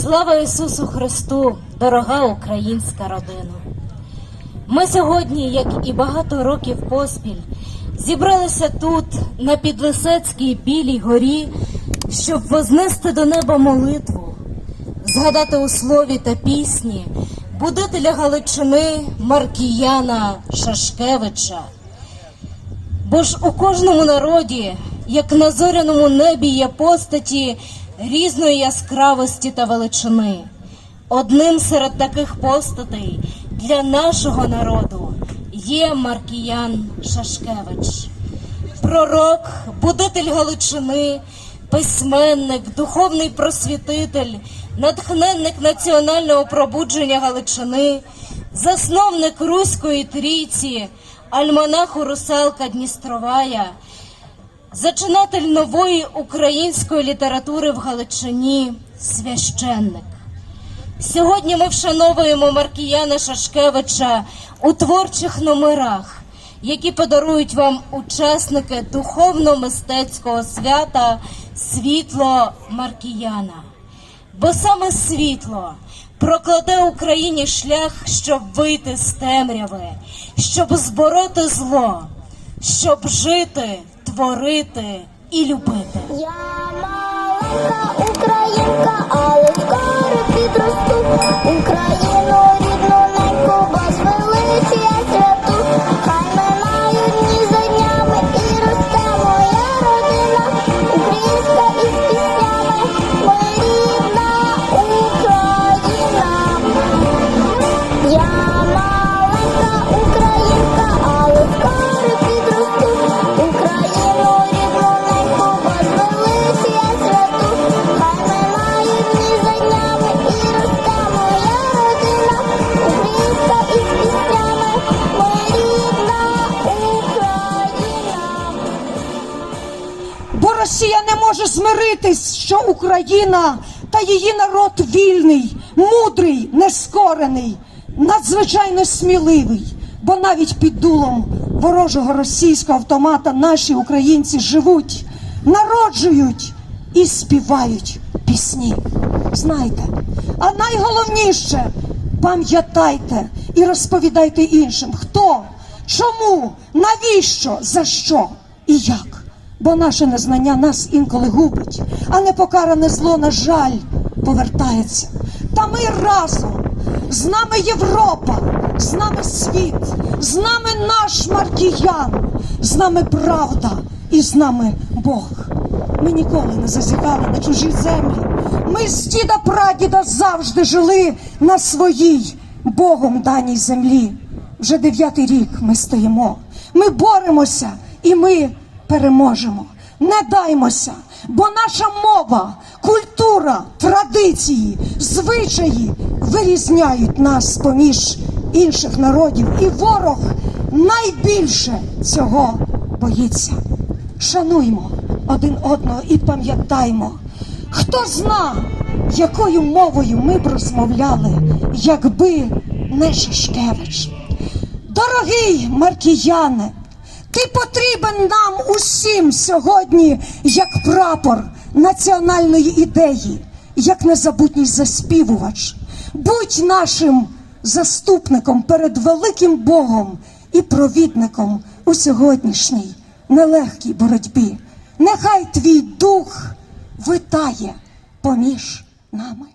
Слава Ісусу Христу, дорога українська родина! Ми сьогодні, як і багато років поспіль, зібралися тут, на Підлисецькій Білій горі, щоб вознести до неба молитву, згадати у слові та пісні будителя Галичини Маркіяна Шашкевича. Бо ж у кожному народі, як на зоряному небі, є постаті різної яскравості та величини. Одним серед таких постатей для нашого народу є Маркіян Шашкевич, пророк, будитель Галичини, письменник, духовний просвітитель, натхненник національного пробудження Галичини, засновник Руської трійці, альманаху Русалка Дністровая, зачинатель нової української літератури в Галичині, священник. Сьогодні ми вшановуємо Маркіяна Шашкевича у творчих номерах, які подарують вам учасники духовно-мистецького свята Світло Маркіяна. Бо саме світло прокладе Україні шлях, щоб вийти з темряви, щоб збороти зло, щоб жити, творити і любити. Я маленька українка, але скоро підросту. Україну може змиритись, що Україна та її народ вільний, мудрий, нескорений, надзвичайно сміливий. Бо навіть під дулом ворожого російського автомата наші українці живуть, народжують і співають пісні. Знайте, а найголовніше пам'ятайте і розповідайте іншим, хто, чому, навіщо, за що і як. Бо наше незнання нас інколи губить, а непокаране зло, на жаль, повертається. Та ми разом. З нами Європа, з нами світ, з нами наш Маркіян, з нами правда і з нами Бог. Ми ніколи не зазіхали на чужі землі. Ми з діда прадіда завжди жили на своїй Богом даній землі. Вже дев'ятий рік ми стоїмо. Ми боремося і ми переможемо. Не даймося, бо наша мова, культура, традиції, звичаї вирізняють нас поміж інших народів, і ворог найбільше цього боїться. Шануймо один одного і пам'ятаймо, хто зна, якою мовою ми б розмовляли, якби не Шашкевич. Дорогий Маркіяне, ти потрібен нам усім сьогодні як прапор національної ідеї, як незабутній заспівувач. Будь нашим заступником перед великим Богом і провідником у сьогоднішній нелегкій боротьбі. Нехай твій дух витає поміж нами.